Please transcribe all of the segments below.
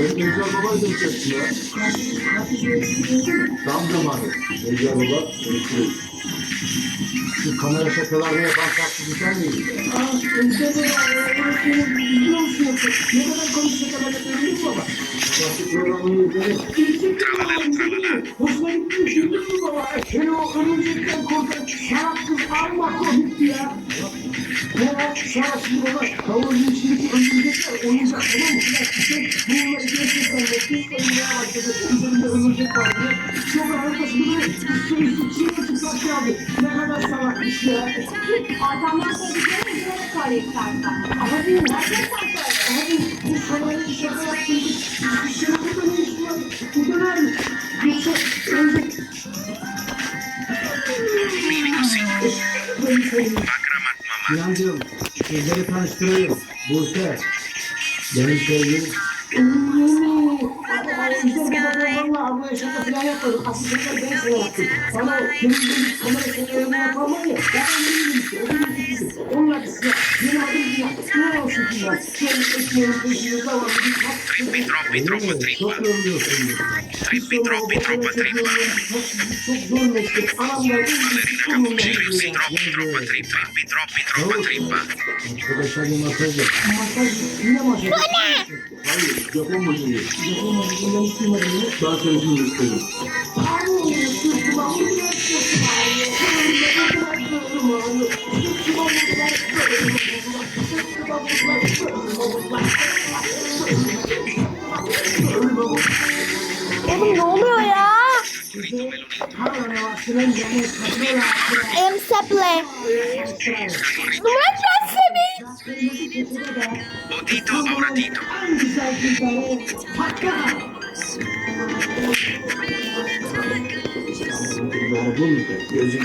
Ecel Baba göreceksin ya. Tam zamanı. Ecel Baba görüşürüz. Şu kamera şakalarını yapan taksi sen miydin? Taksi programını izledim. Hoşuma gitti. Güldün mü baba? Seni o örümcekten korkan salak kız alma komikti ya. Ya şimdi baba tavuğun içindeki örümcekler oyuncak tamam mı? Bununla gerçekten nefis oynamaya başladı. Üzerinde örümcek var diye. Sonra arkasında böyle üstüne üstü çiğne çıplak geldi. Ne kadar salakmış ya. Arkamdan söylediklerini üzerine söyle istersen. Ama değil mi? Abi bu sanayı şaka yaptıydık. Bir şey burada ne iş var? Burada nerede? Yoksa örümcek Sinancığım, sizleri tanıştırayım. Buse. Benim sevgilim. Ablaya şaka falan yapmadım. Aslında ben sana yaptım. Bana o benim benim kamera şakalarını yapan var ya. Ben değilim işte. O benim fikrim. Onun adısı ya. Benim adım Ziya. Ne olsun ki ya? Benim ekmeğim peşinde devamlı bir trippa. Çok yoruluyorsun. Trippi, troppi, troppa, trippa. Çok zor meslek. Anamlar Ballerina capucci, troppi, troppa, trippa. Trippi, troppi, troppa, trippa. Arkadaşlar bir masaj yap. Masaj, yine masaj. Hayır, Japon masajı. Japon masajından hiç duymadım ya. Ben seni Oğlum ne oluyor ya? Emseple. Numarat Yasemin. Odito, auratito. Yorgun mu? Gözün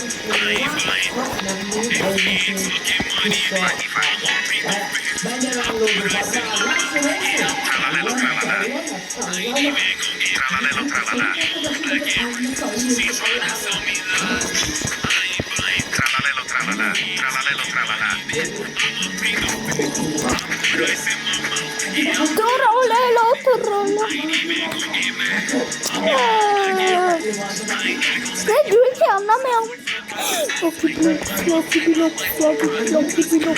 Trollelo, trollelo. Ne diyor ki anlamıyorum. Çok kötü ya kötü ya kötü ya kötü ya kötü ya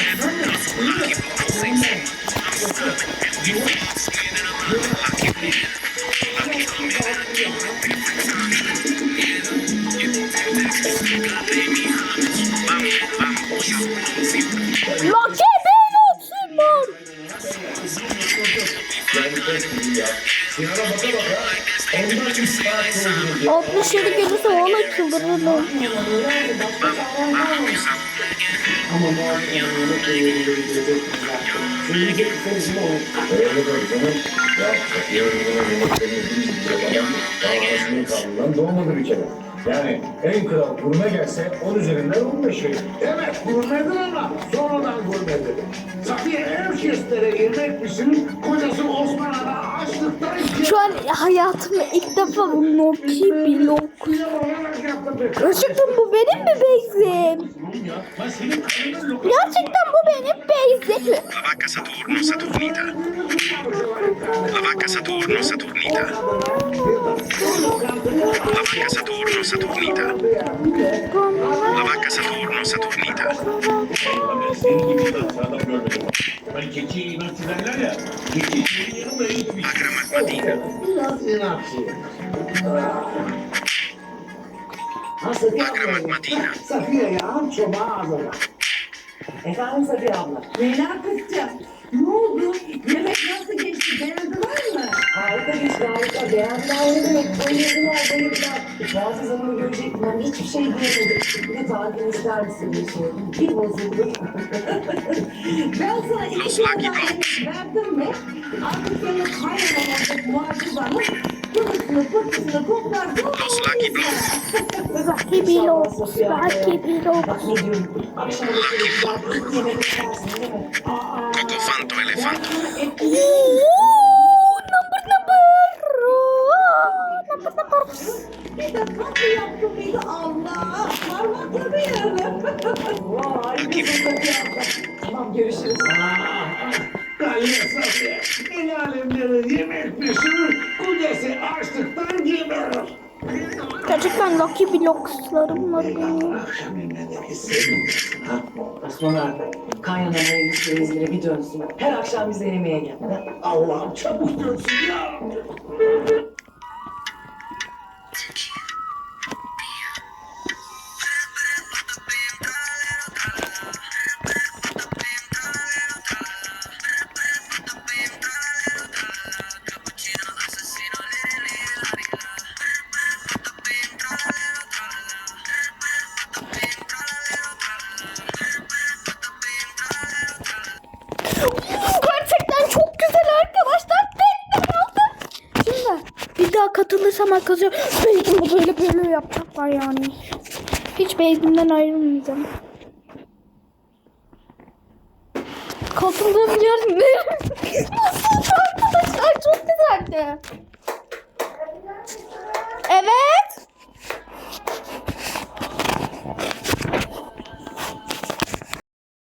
Lucky ben olsun lan. 67 gelirse valla çıldırırım. Doğmadı bir kere. Yani en kral gurme gelse 10 üzerinden 15 verir. Evet gurmedir ama sonradan gurmedir. Safiye Erşester'e girmek misin? Kocası Osman Ana şu an hayatımda ilk defa bu Noki blok. Gerçekten bu benim mi beyzim? Gerçekten bu benim beyzim. La vacca Saturno, Saturnita. La vacca Saturno, Saturnita. La vacca Saturno, Saturnita. La vacca Saturno, Saturnita. Ben keçiyi nasıl derler ya. Keçiyi Lagra Madmadina. Safiya ya, çok mağazalar. Efendim Safiye abla. Leyla kızcığım. Ne oldu? Yemek nasıl geçti? Beğendiler mi? Harika geçti harika. Beğendiler ne demek? Bayıldılar bayıldılar. Bazı zaman görecektim. Ben hiçbir şey diyemedim. Bir de tarifini ister misin diye sordum. Bir bozuldu. Ben sana iki Los yemek verdim mi? Artık senin kaynanamakta muhacı bana. Pırtısını pırtısını toplar. Los. Lucky Blocks. Bak ne diyorum. Akşam yemek istersin number number. Oh, number number. Allah. Parmakla bir. Tamam görüşürüz. Gaye Safiye, el alemlerin yemek pişirir, kudesi açlıktan geberir. Gerçekten Lucky Blocks'larım var benim. Akşam sevmiyorsun ha? Osman abi, kaynanama ilişkileri bir dönsün. Her akşam bize yemeğe gel. Allah'ım çabuk dönsün ya. Katılırsam arkadaşlar Beyzim'i böyle böyle yapacaklar yani. Hiç Beyzim'den ayrılmayacağım. Katıldığım yer ne?